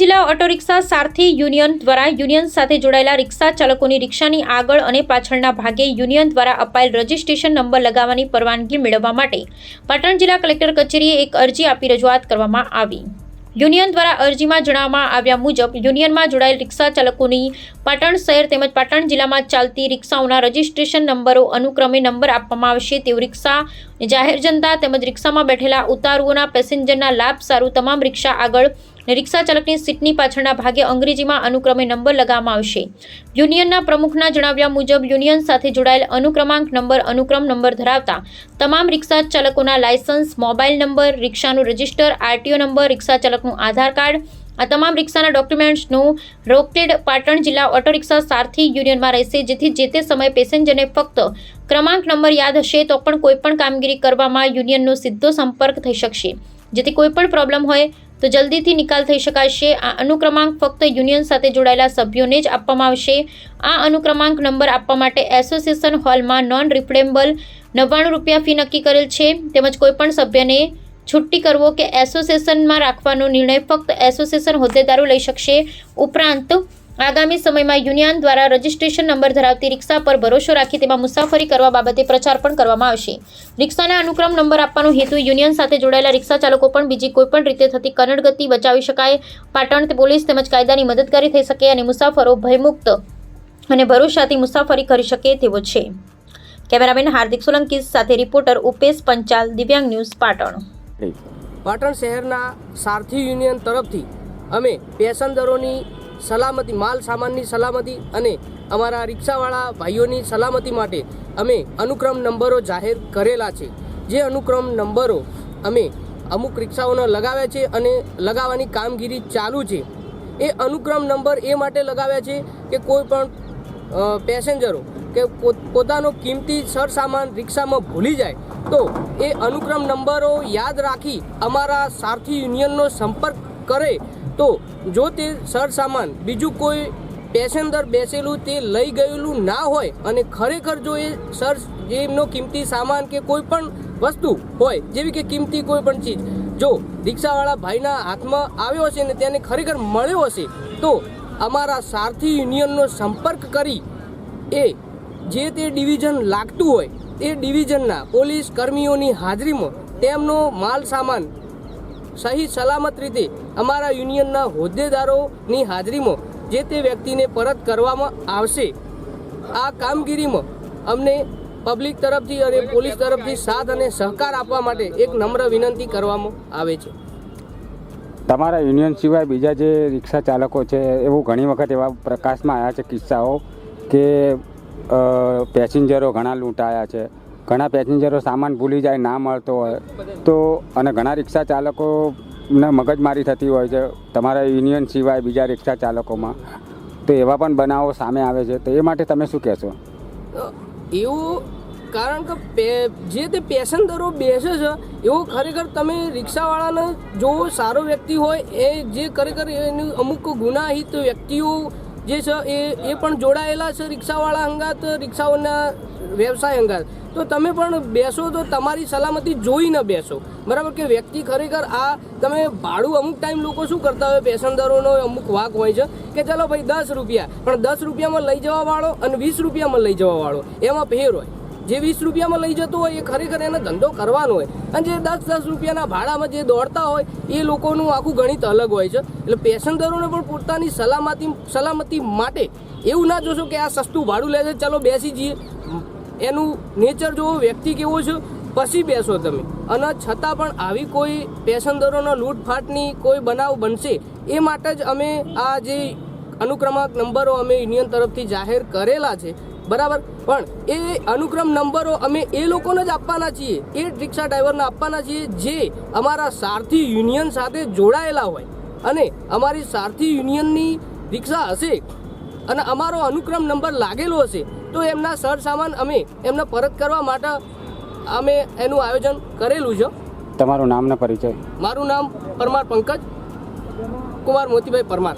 જિલ્લા auto rickshaw સારથી union દ્વારા union સાથે જોડાયેલા રિક્ષા ચાલકોની રિક્ષાની આગળ અને પાછળના ભાગે યુનિયન દ્વારા અપાયેલ રજિસ્ટ્રેશન નંબર લગાવવાની પરવાનગી મેળવવા માટે પાટણ જિલ્લા કલેક્ટર કચેરીએ એક અરજી આપી રજૂઆત કરવામાં આવી. યુનિયન દ્વારા અરજીમાં જણાવવામાં આવ્યા મુજબ, યુનિયનમાં જોડાયેલ રિક્ષા ચાલકોની પાટણ શહેર તેમજ પાટણ જિલ્લામાં ચાલતી રિક્ષાઓના રજીસ્ટ્રેશન નંબરો અનુક્રમે નંબર આપવામાં આવશે. તેવું રિક્ષા જાહેર જનતા તેમજ રિક્ષામાં બેઠેલા ઉતારુઓના પેસેન્જરના લાભ સારું તમામ રિક્ષા આગળ અને રિક્ષા ચાલકની સીટની પાછળના ભાગે અંગ્રેજીમાં અનુક્રમે નંબર લગાવવામાં આવશે. યુનિયનના પ્રમુખના જણાવ્યા મુજબ, યુનિયન સાથે જોડાયેલ અનુક્રમાંક નંબર અનુક્રમ નંબર ધરાવતા તમામ રિક્ષા ચાલકોના લાયસન્સ, મોબાઈલ નંબર, રિક્ષાનું રજિસ્ટર, આરટીઓ નંબર, રિક્ષા ચાલકનું આધાર કાર્ડ, આ તમામ રિક્ષાના ડોક્યુમેન્ટ્સનું રોકેડ પાટણ જિલ્લા ઓટો રિક્ષા સારથી યુનિયનમાં રહેશે, જેથી જે તે સમયે પેસેન્જરને ફક્ત ક્રમાંક નંબર યાદ હશે, તો પણ કોઈપણ કામગીરી કરવામાં યુનિયનનો સીધો સંપર્ક થઈ શકશે. જેથી કોઈપણ પ્રોબ્લેમ હોય તો જલ્દીથી નિકાલ થઈ શકાશે. આ અનુક્રમાંક ફક્ત યુનિયન સાથે જોડાયેલા સભ્યોને જ આપવામાં આવશે. આ અનુક્રમાંક નંબર આપવા માટે એસોસિએશન હોલમાં નોન રિફ્લેમ્બલ નવ્વાણું રૂપિયા ફી નક્કી કરેલ છે. તેમજ કોઈપણ સભ્યને છુટ્ટી કરવો કે એસોસિએશનમાં રાખવાનો નિર્ણય ફક્ત એસોસિએશન હોદ્દેદારો લઈ શકશે. ઉપરાંત આગામી સમયમાં યુનિયન દ્વારા રજિસ્ટ્રેશન નંબર ધરાવતી રિક્ષા પર ભરોસો રાખી તેમાં મુસાફરી કરવા બાબતે પ્રચાર પણ કરવામાં આવશે. રિક્ષાના અનુક્રમ નંબર આપવાનો હેતુ યુનિયન સાથે જોડાયેલા રિક્ષા ચાલકો પણ બીજી કોઈપણ રીતે થતી કનડગતિ બચાવી શકાય. પાટણ પોલીસ તેમજ કાયદાની મદદગારી થઈ શકે અને મુસાફરો ભયમુક્ત અને ભરોસાથી મુસાફરી કરી શકે તેવો છે. કેમેરામેન હાર્દિક સોલંકી સાથે રિપોર્ટર ઉપેશ પંચાલ, દિવ્યાંગ ન્યૂઝ, પાટણ. પાટણ શહેરના સારથી યુનિયન તરફથી અમે પેસેન્જરોની સલામતી માલ સામાનની સલામતી અને અમારા રિક્ષાવાળા ભાઈઓની સલામતી માટે અમે અનુક્રમ નંબરો જાહેર કરેલા છે. જે અનુક્રમ નંબરો અમે અમુક રિક્ષાઓને લગાવ્યા છે અને લગાવવાની કામગીરી ચાલુ છે. એ અનુક્રમ નંબર એ માટે લગાવ્યા છે કે કોઈ પણ પેસેન્જરો કે પોતાનો કિંમતી સરસામાન રિક્ષામાં ભૂલી જાય, તો એ અનુક્રમ નંબરો યાદ રાખી અમારા સારથી યુનિયનનો સંપર્ક કરે તો જો તે સરસામાન બીજું કોઈ પેસેન્જર બેસેલું તે લઈ ગયેલું ના હોય અને ખરેખર જો એ સર એમનો કિંમતી સામાન કે કોઈ પણ વસ્તુ હોય, જેવી કે કિંમતી કોઈ પણ ચીજ, જો રિક્ષાવાળા ભાઈના હાથમાં આવ્યો હશે ને તેને ખરેખર મળ્યો હશે, તો અમારા સારથી યુનિયનનો સંપર્ક કરી એ જે તે ડિવિઝન લાગતું હોય, એ ડિવિઝનના પોલીસ કર્મીઓની હાજરીમાં તેમનો માલ સામાન સહી સલામત રીતે અમારા યુનિયનના હોદ્દેદારોની હાજરીમાં જે તે વ્યક્તિને પરત કરવામાં આવશે, આ કામગીરીમાં અમને પબ્લિક તરફથી અને પોલીસ તરફથી સાથ અને સહકાર આપવા માટે એક નમ્ર વિનંતી કરવામાં આવે છે. તમારા યુનિયન સિવાય બીજા જે રિક્ષા ચાલકો છે, એવું ઘણી વખત એવા પ્રકાશમાં આવ્યા છે કિસ્સાઓ કે પેસેન્જરો ઘણા લૂંટાયા છે. ઘણા પેસેન્જરો સામાન ભૂલી જાય, ના મળતો હોય. તો, અને ઘણા રિક્ષા ચાલકોને મગજમારી થતી હોય છે. તમારા યુનિયન સિવાય બીજા રિક્ષા ચાલકોમાં. તો એવા પણ બનાવો સામે આવે છે. તો એ માટે તમે શું કહેશો? એવું, કારણ કે જે તે પેસેન્જરો બેસે છે, એવો ખરેખર તમે રિક્ષાવાળાને જો સારો વ્યક્તિ હોય, એ જે ખરેખર એનું અમુક ગુનાહિત વ્યક્તિઓ જે છે એ એ પણ જોડાયેલા છે રિક્ષાવાળા અંગાત, રિક્ષાઓના વ્યવસાય અંગાત. તો તમે પણ બેસો તો તમારી સલામતી જોઈને બેસો. બરાબર કે વ્યક્તિ ખરેખર આ, તમે ભાડું અમુક ટાઈમ લોકો શું કરતા હોય, પેસેન્જરોનો અમુક વાક હોય છે કે ચાલો ભાઈ દસ રૂપિયા. પણ દસ રૂપિયામાં લઈ જવા વાળો અને વીસ રૂપિયામાં લઈ જવા વાળો એમાં ફેર હોય. જે વીસ રૂપિયામાં લઈ જતો હોય એ ખરેખર એને ધંધો કરવાનો હોય. અને જે દસ દસ રૂપિયાના ભાડામાં જે દોડતા હોય, એ લોકોનું આખું ગણિત અલગ હોય છે. એટલે પેસેન્જરોને પણ પોતાની સલામતી સલામતી માટે એવું ના જોશો કે આ સસ્તું ભાડું લે છે. ચાલો બેસી જઈએ. એનું નેચર જોવો, વ્યક્તિ કેવો છે, પછી બેસો તમે. અને છતાં પણ આવી કોઈ પેસેન્જરોનો લૂંટફાટની કોઈ બનાવ બનશે, એ માટે જ અમે આ જે અનુક્રમાંક નંબરો અમે યુનિયન તરફથી જાહેર કરેલા છે બરાબર? પણ એ અનુક્રમ નંબરો અમે એ લોકોને જ આપવાના છીએ. એ રિક્ષા ડ્રાઈવરને આપવાના છીએ જે અમારા સારથી યુનિયન સાથે જોડાયેલા હોય. અને અમારી સારથી યુનિયનની રિક્ષા હશે અને અમારો અનુક્રમ નંબર લાગેલો હશે તો એમના સર સામાન અમે એમને પરત કરવા માટે અમે એનું આયોજન કરેલું છે. તમારું નામ ને પરિચય. મારું નામ પરમાર પંકજ કુમાર મોતીભાઈ પરમાર.